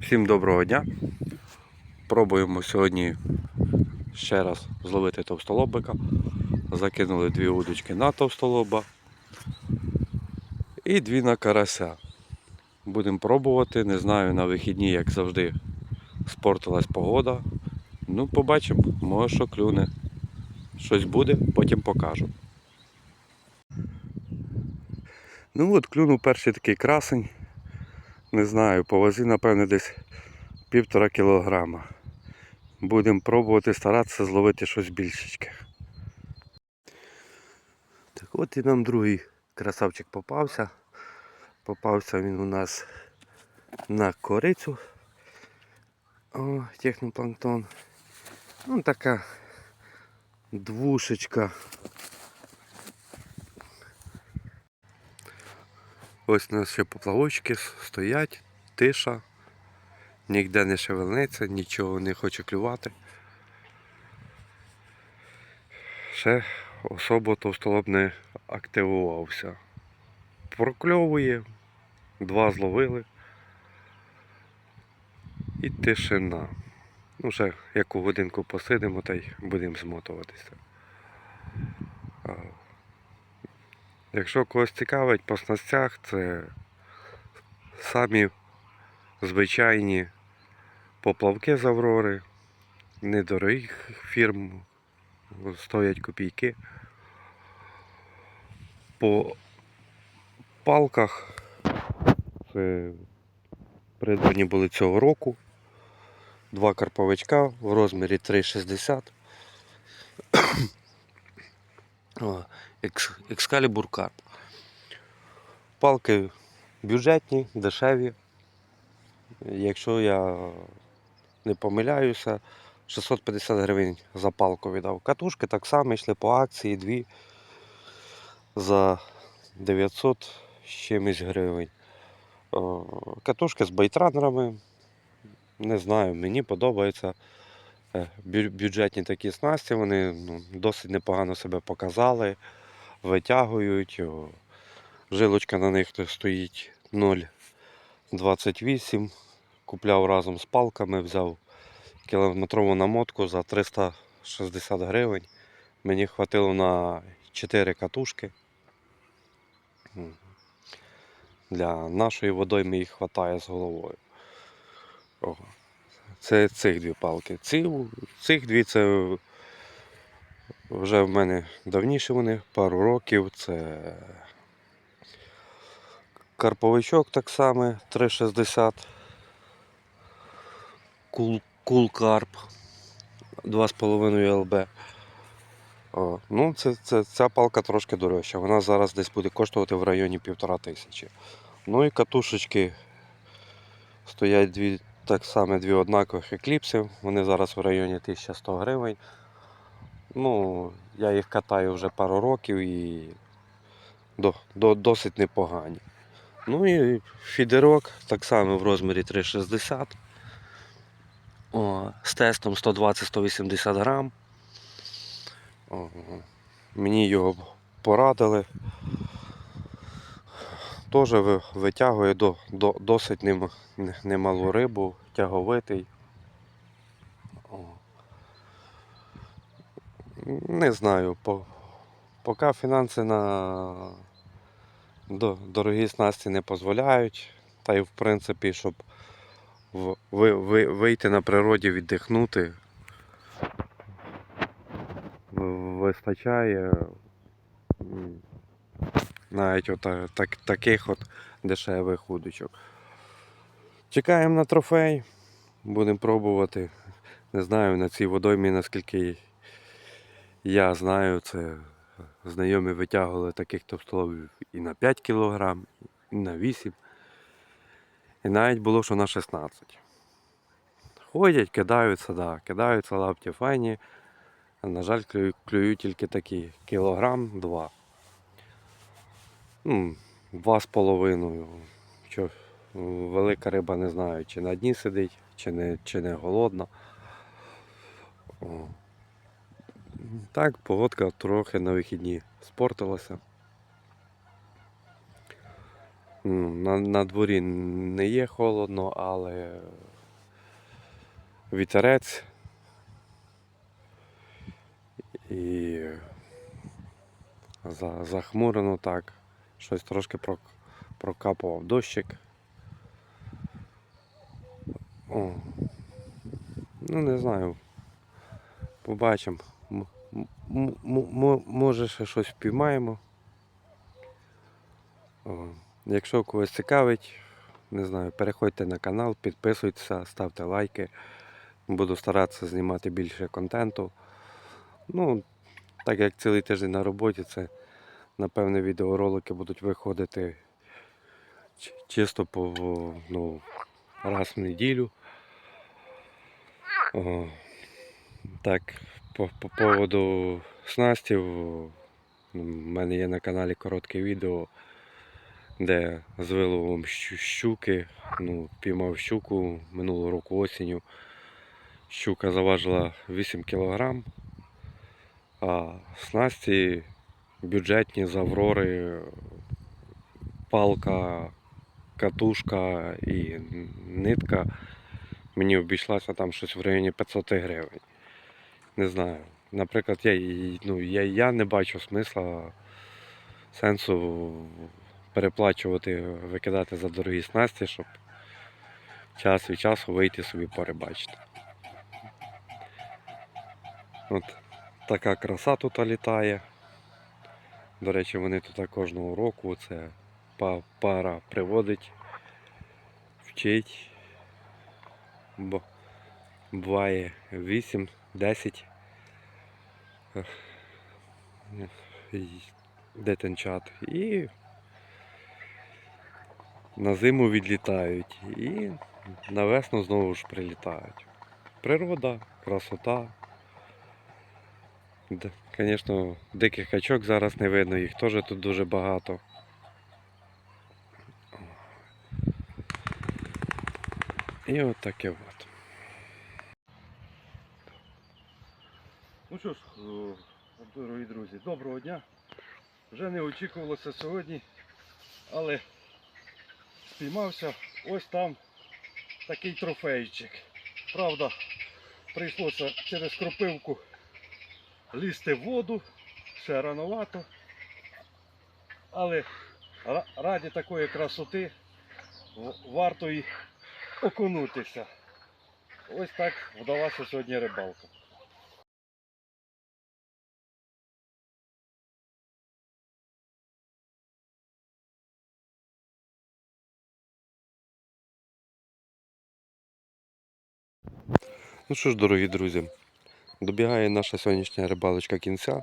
Всім доброго дня. Пробуємо сьогодні ще раз зловити товстолобика. Закинули дві удочки на товстолоба і дві на карася. Будемо пробувати. Не знаю на вихідні, як завжди, спортилась погода. Ну, побачимо, може що клюне. Щось буде, потім покажу. Ну от клюнув перший такий красень. Не знаю, по вазі, напевне, десь півтора кілограма. Будемо пробувати старатися зловити щось більшечке. Так от і нам другий красавчик попався. Попався він у нас на корицю. О, технопланктон. Ну така двушечка. Ось у нас ще поплавочки стоять, тиша, ніде не шевельнеться, нічого не хоче клювати. Ще особо товстолоб не активувався. Прокльовує, два зловили і тишина. Ну, ще яку годинку посидимо та й будемо змотуватися. Якщо когось цікавить по снастях, це самі звичайні поплавки з Аврори, недорогих фірм, стоять копійки. По палках це придбані були цього року. Два карповичка в розмірі 3,60. О, Екс- Excalibur Carp. Палки бюджетні, дешеві. Якщо я не помиляюся, 650 гривень за палку віддав. Катушки так само йшли по акції, дві за 900 з чимось гривень. Катушки з байтранерами. Не знаю, мені подобається. Е, бю- Бюджетні такі снасті, вони ну, досить непогано себе показали, витягують. Жилочка на них стоїть 0,28. Купляв разом з палками, взяв кілометрову намотку за 360 гривень. Мені хватило на 4 катушки. Для нашої водойми їх вистачає з головою. Це цих дві палки. Ці, цих дві це вже в мене давніше вони, пару років. Це карповичок так само 3,60. Кул, кул карп 2,5 ЛБ. О, ну, це, це, ця палка трошки дорожча. Вона зараз десь буде коштувати в районі півтора тисячі. Ну і катушечки стоять дві так само дві однакових екліпси. Вони зараз в районі 1100 гривень. Ну, я їх катаю вже пару років і до, до, досить непогані. Ну і фідерок так само в розмірі 3,60. О, з тестом 120-180 грам. О, мені його порадили. Теж витягує до, до, досить нем- немалу рибу, тяговитий. Не знаю, по, поки фінанси на до, дорогі снасті не дозволяють. Та й в принципі, щоб в, ви, ви, вийти на природі, віддихнути, вистачає навіть от, так, таких от дешевих удочок. Чекаємо на трофей, будемо пробувати. Не знаю на цій водоймі, наскільки я знаю, це знайомі витягували таких товстоловів і на 5 кг, і на 8. І навіть було, що на 16. Ходять, кидаються, да, кидаються лапті файні. На жаль, клюю- клюють тільки такі кілограм два. Ну, два з половиною. Що, велика риба не знаю, чи на дні сидить, чи не, чи не голодна. Так, погодка трохи на вихідні спортилася. На, на дворі не є холодно, але вітерець і за, захмурено так. Щось трошки прок, прокапував дощик. О. Ну не знаю. Побачимо. Може ще щось впіймаємо. Якщо когось цікавить, не знаю, переходьте на канал, підписуйтеся, ставте лайки. Буду старатися знімати більше контенту. Ну, так як цілий тиждень на роботі, це напевне відеоролики будуть виходити чисто по ну, раз в неділю. О, так, по, по поводу снастів, у мене є на каналі коротке відео, де з виловом щуки, ну, піймав щуку минулого року осінню. Щука заважила 8 кг, а снасті бюджетні з Аврори, палка, катушка і нитка мені обійшлася там щось в районі 500 гривень. Не знаю. Наприклад, я, ну, я, я не бачу смисла, сенсу переплачувати, викидати за дорогі снасті, щоб час від часу вийти собі порибачити. От така краса тут літає. До речі, вони тут кожного року це пара приводить, вчить. Бо буває 8-10 ех, дитинчат. І на зиму відлітають і на весну знову ж прилітають. Природа, красота. Звісно, диких качок зараз не видно, їх теж тут дуже багато. І от таке от. Ну що ж, дорогі друзі, доброго дня. Вже не очікувалося сьогодні, але спіймався ось там такий трофейчик. Правда, прийшлося через кропивку лізти в воду, ще рановато. Але раді такої красоти варто і окунутися. Ось так вдалася сьогодні рибалка. Ну що ж, дорогі друзі, добігає наша сьогоднішня рибалочка кінця.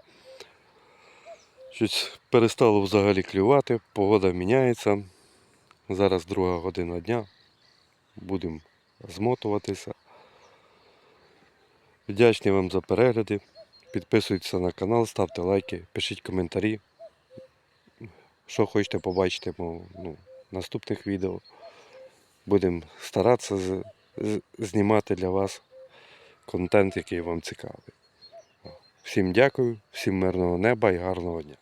Щось перестало взагалі клювати, погода міняється. Зараз друга година дня. Будемо змотуватися. Вдячний вам за перегляди. Підписуйтесь на канал, ставте лайки, пишіть коментарі. Що хочете побачити в ну, наступних відео. Будемо старатися знімати для вас контент, який вам цікавий. Всім дякую, всім мирного неба і гарного дня.